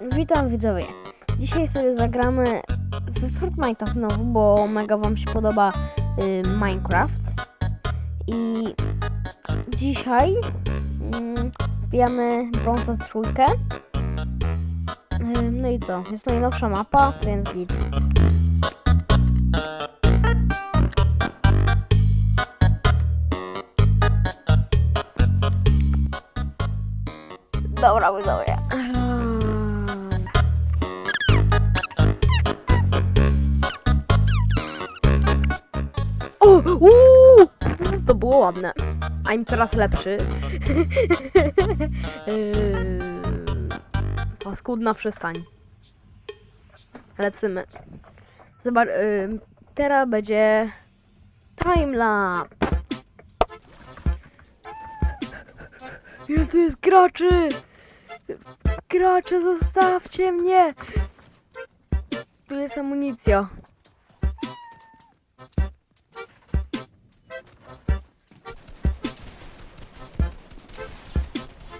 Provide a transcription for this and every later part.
Witam widzowie. Dzisiaj sobie zagramy w Fortnite'a znowu, bo mega wam się podoba y, Minecraft. I dzisiaj mm, wbijamy brązę trójkę. Y, no i co? Jest najnowsza mapa, więc git. Dobra, widzowie. O! Uuu! To było ładne. A im coraz lepszy. Ehm, Paskudna przystań. Lecymy. Zobacz, ym, teraz będzie timelapse. Ile tu jest graczy? Gracze, zostawcie mnie! Tu jest amunicja.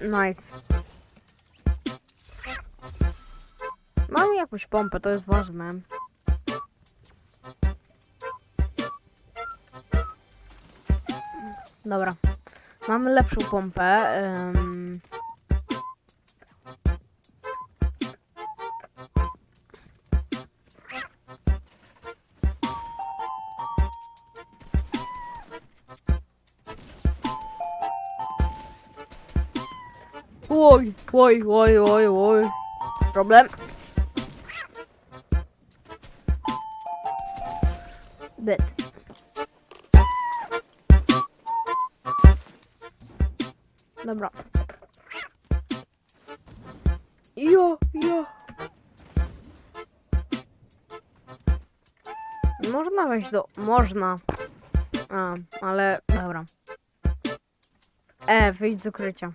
Nice. Mam jakąś pompę, to jest ważne. Dobra. Mamy lepszą pompę. ym. Oj, oj, oj, oj, oj. Problem. Byt. Dobra. Jo, jo. Można wejść do... Można. A, ale... Dobra. E, wyjdź z ukrycia.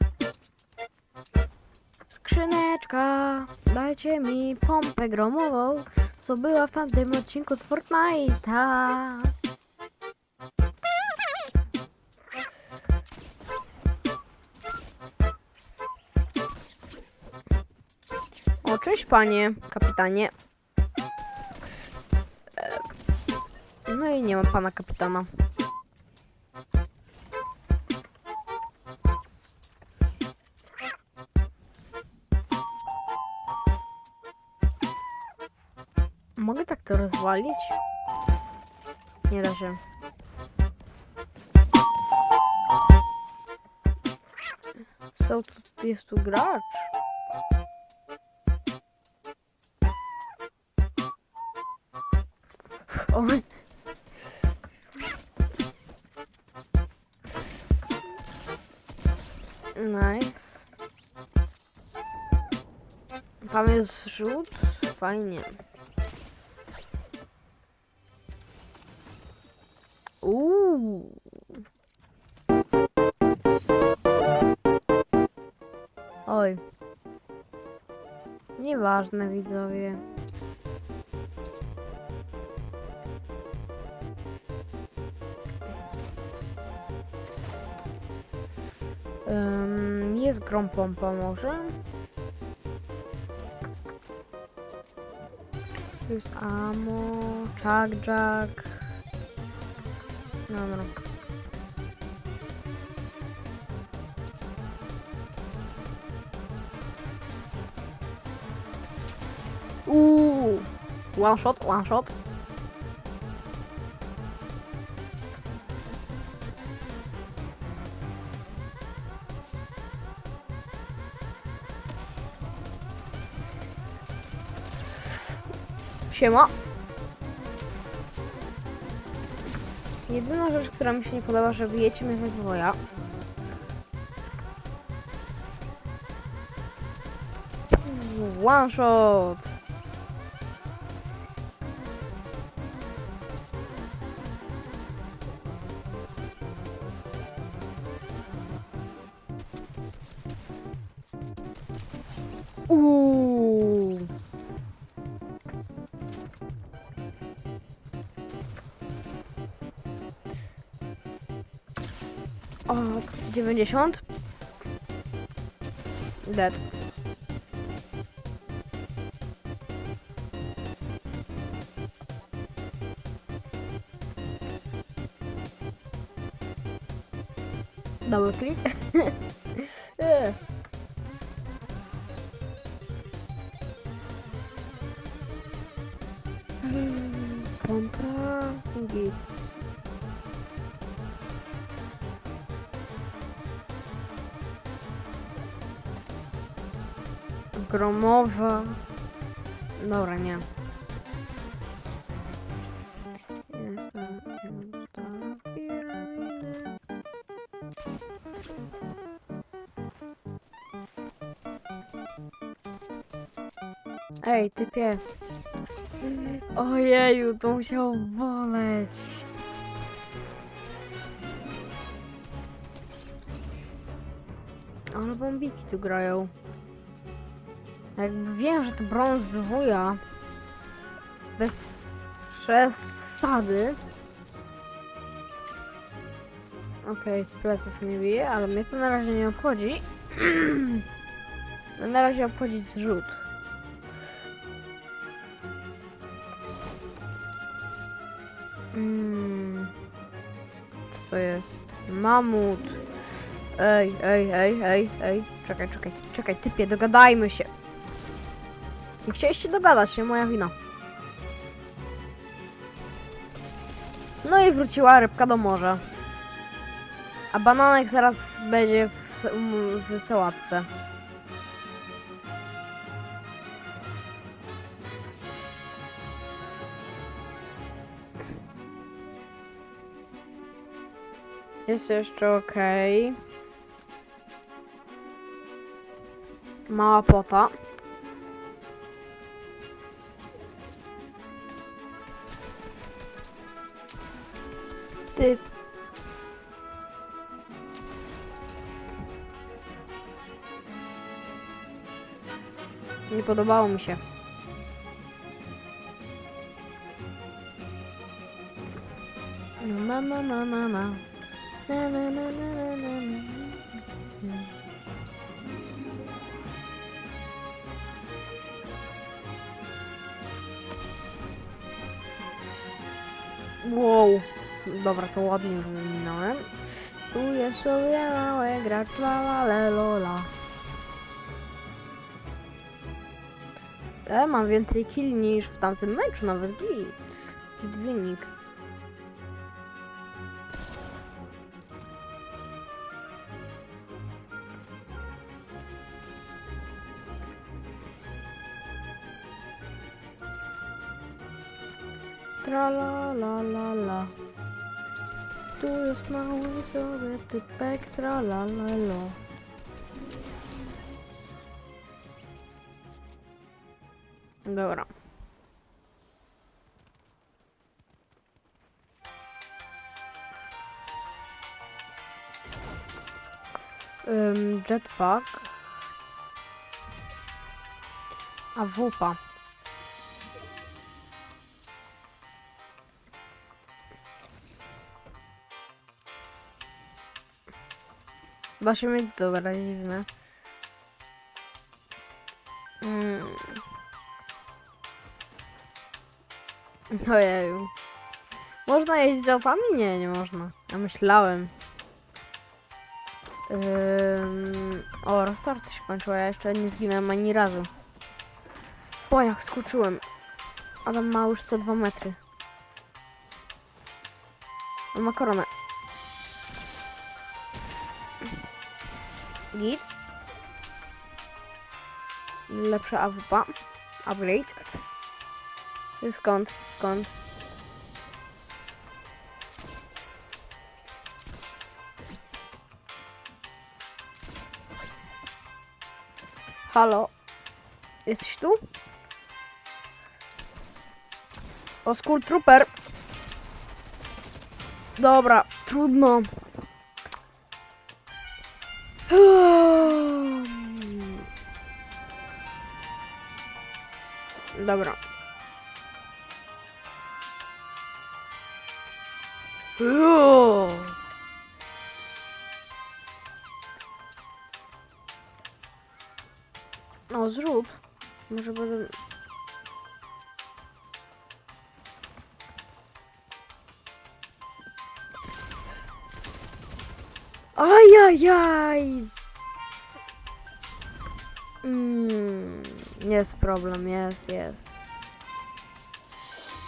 Skrzyneczka, dajcie mi pompę gromową, co była w tamtym odcinku z Fortnite'a. O, cześć panie, kapitanie. E, No i nie ma pana kapitana. Rozwalić? Nie da się. Są tu, jest tu gracz. O. Nice. Tam jest rzut. Fajnie. Uuu. Oj. Nieważne widzowie. Ym, jest grom pompa może? Jest ammo, czak jack. Dobra. Uuu, one shot, one shot. Jedyna rzecz, która mi się nie podoba, że bijecie mnie we dwoja. One shot! O, 90. Dead. Double click. yeah. Hmm, kontra. Gromowa. Dobra, nie. Ej, typie. Ojeju, to musiało boleć. Ale bombiki tu grają. Jakby wiem, że to brąz wuja. Bez przesady. Okej, z pleców nie bije, ale mnie to na razie nie obchodzi. na razie obchodzi zrzut. Mm. Co to jest? Mamut. Ej, ej, ej, ej, ej. Czekaj, czekaj, czekaj, typie, dogadajmy się. Nie Chciałeś się dogadać, nie moja wina. No i wróciła rybka do morza. A bananek zaraz będzie w, w sałatce. Jest jeszcze ok. Mała pota. Nie podobało mi się. Na na na na na. Na na na na na na na. Wow. Dobra, to ładnie wyminąłem. Tu jest sobie małe gracz la la le, lola. E, mam więcej kill niż w tamtym meczu, nawet git. Git wynik. Tra la la la la. Tu jest mały sobie typek, tra la la la. Dobra. Ym, jetpack. A wupa. Mieć dobra, dziwne. Mm. Ojeju. Można jeździć autami? Nie, nie można. Ja myślałem. Ym... O, restart się kończył, ja jeszcze nie zginąłem ani razu. O, jak skoczyłem. Adam ma już co dwa metry. On ma koronę. Git. Lepsza AWP. Upgrade. Skąd? Skąd? Halo? Jesteś tu? O, Skull Trooper. Dobra, trudno. Dobra. Uuu. O, zrzut. Może będę... Ajajaj! Mm, jest problem, jest, jest.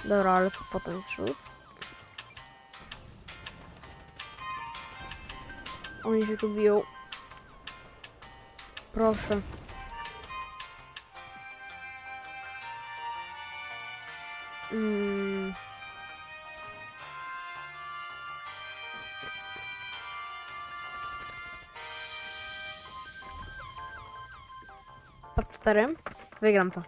Dobra, ale co potem jest rzut? Oni się tu biją. Proszę. Mm. 4. Wygram to.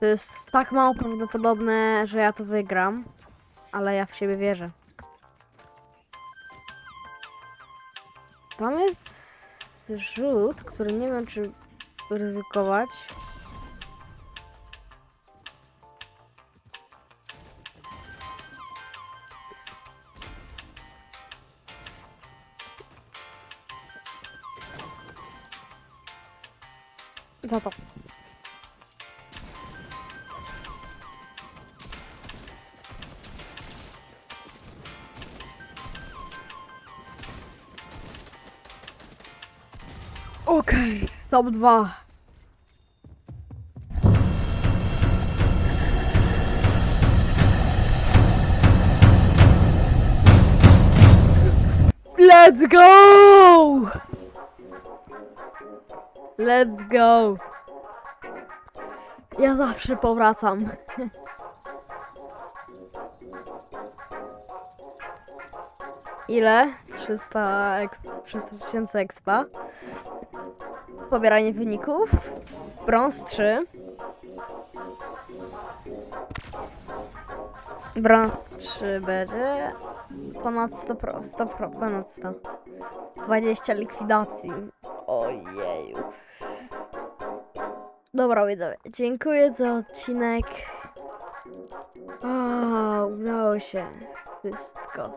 To jest tak mało prawdopodobne, że ja to wygram, ale ja w siebie wierzę. Tam jest rzut, który nie wiem, czy ryzykować. Okej, top 2. Let's go! Let's go! Ja zawsze powracam. Ile? 300 eks 300 tysięcy expa. Pobieranie wyników. Brąz 3. Brąz 3 będzie. Ponad 100 pro, 100 pro, ponad 100. 20 likwidacji. Ojeju. Dobra, widzowie, dziękuję za odcinek. O, udało się. Wszystko.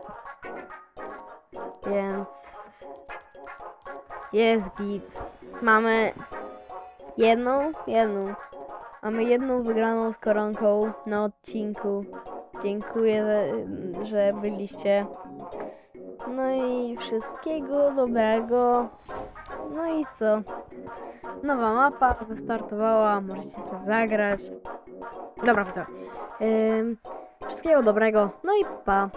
Więc jest git. Mamy jedną, jedną. Mamy jedną wygraną z koronką na odcinku. Dziękuję, że- byliście. No i wszystkiego dobrego. No i co? Nowa mapa wystartowała, możecie sobie zagrać. Dobra, widzowie. Ym, wszystkiego dobrego, no i pa.